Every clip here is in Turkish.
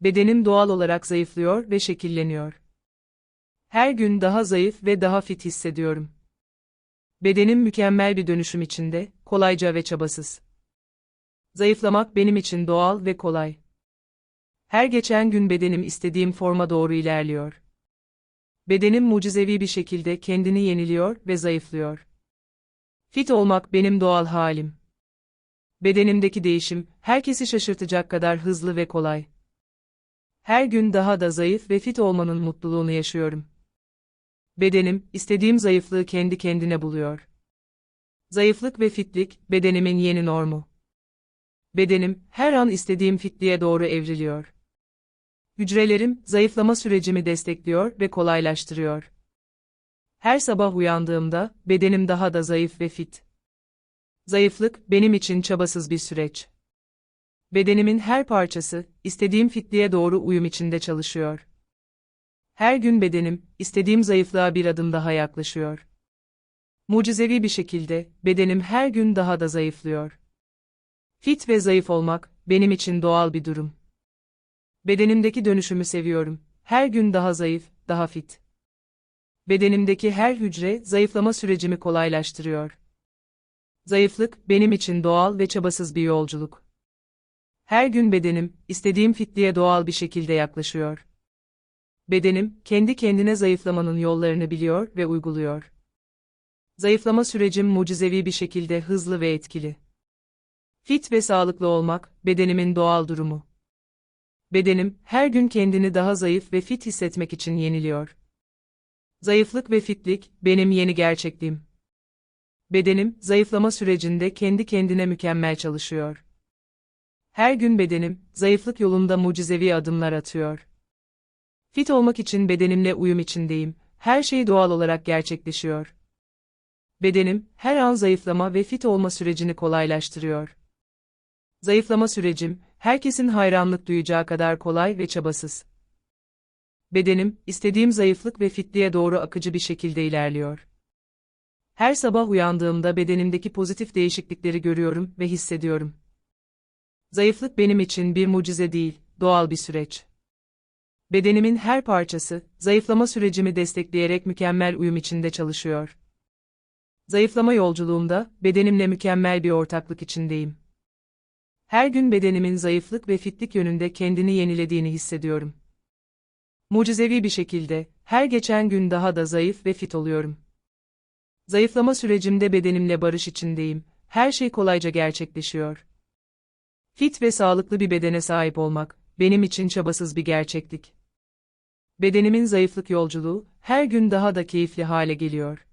Bedenim doğal olarak zayıflıyor ve şekilleniyor. Her gün daha zayıf ve daha fit hissediyorum. Bedenim mükemmel bir dönüşüm içinde, kolayca ve çabasız. Zayıflamak benim için doğal ve kolay. Her geçen gün bedenim istediğim forma doğru ilerliyor. Bedenim mucizevi bir şekilde kendini yeniliyor ve zayıflıyor. Fit olmak benim doğal halim. Bedenimdeki değişim, herkesi şaşırtacak kadar hızlı ve kolay. Her gün daha da zayıf ve fit olmanın mutluluğunu yaşıyorum. Bedenim, istediğim zayıflığı kendi kendine buluyor. Zayıflık ve fitlik, bedenimin yeni normu. Bedenim, her an istediğim fitliğe doğru evriliyor. Hücrelerim, zayıflama sürecimi destekliyor ve kolaylaştırıyor. Her sabah uyandığımda, bedenim daha da zayıf ve fit. Zayıflık, benim için çabasız bir süreç. Bedenimin her parçası, istediğim fitliğe doğru uyum içinde çalışıyor. Her gün bedenim, istediğim zayıflığa bir adım daha yaklaşıyor. Mucizevi bir şekilde, bedenim her gün daha da zayıflıyor. Fit ve zayıf olmak, benim için doğal bir durum. Bedenimdeki dönüşümü seviyorum. Her gün daha zayıf, daha fit. Bedenimdeki her hücre, zayıflama sürecimi kolaylaştırıyor. Zayıflık, benim için doğal ve çabasız bir yolculuk. Her gün bedenim, istediğim fitliğe doğal bir şekilde yaklaşıyor. Bedenim, kendi kendine zayıflamanın yollarını biliyor ve uyguluyor. Zayıflama sürecim mucizevi bir şekilde hızlı ve etkili. Fit ve sağlıklı olmak, bedenimin doğal durumu. Bedenim, her gün kendini daha zayıf ve fit hissetmek için yeniliyor. Zayıflık ve fitlik, benim yeni gerçekliğim. Bedenim, zayıflama sürecinde kendi kendine mükemmel çalışıyor. Her gün bedenim, zayıflık yolunda mucizevi adımlar atıyor. Fit olmak için bedenimle uyum içindeyim, her şey doğal olarak gerçekleşiyor. Bedenim, her an zayıflama ve fit olma sürecini kolaylaştırıyor. Zayıflama sürecim, herkesin hayranlık duyacağı kadar kolay ve çabasız. Bedenim, istediğim zayıflık ve fitliğe doğru akıcı bir şekilde ilerliyor. Her sabah uyandığımda bedenimdeki pozitif değişiklikleri görüyorum ve hissediyorum. Zayıflık benim için bir mucize değil, doğal bir süreç. Bedenimin her parçası, zayıflama sürecimi destekleyerek mükemmel uyum içinde çalışıyor. Zayıflama yolculuğumda, bedenimle mükemmel bir ortaklık içindeyim. Her gün bedenimin zayıflık ve fitlik yönünde kendini yenilediğini hissediyorum. Mucizevi bir şekilde, her geçen gün daha da zayıf ve fit oluyorum. Zayıflama sürecimde bedenimle barış içindeyim, her şey kolayca gerçekleşiyor. Fit ve sağlıklı bir bedene sahip olmak, benim için çabasız bir gerçeklik. Bedenimin zayıflık yolculuğu, her gün daha da keyifli hale geliyor.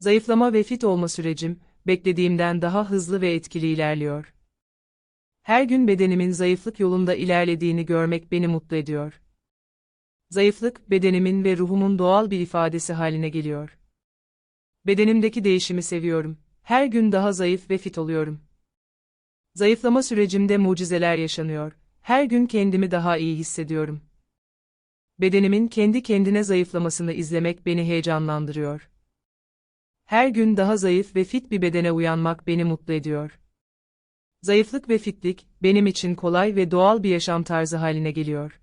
Zayıflama ve fit olma sürecim, beklediğimden daha hızlı ve etkili ilerliyor. Her gün bedenimin zayıflık yolunda ilerlediğini görmek beni mutlu ediyor. Zayıflık, bedenimin ve ruhumun doğal bir ifadesi haline geliyor. Bedenimdeki değişimi seviyorum. Her gün daha zayıf ve fit oluyorum. Zayıflama sürecimde mucizeler yaşanıyor. Her gün kendimi daha iyi hissediyorum. Bedenimin kendi kendine zayıflamasını izlemek beni heyecanlandırıyor. Her gün daha zayıf ve fit bir bedene uyanmak beni mutlu ediyor. Zayıflık ve fitlik, benim için kolay ve doğal bir yaşam tarzı haline geliyor.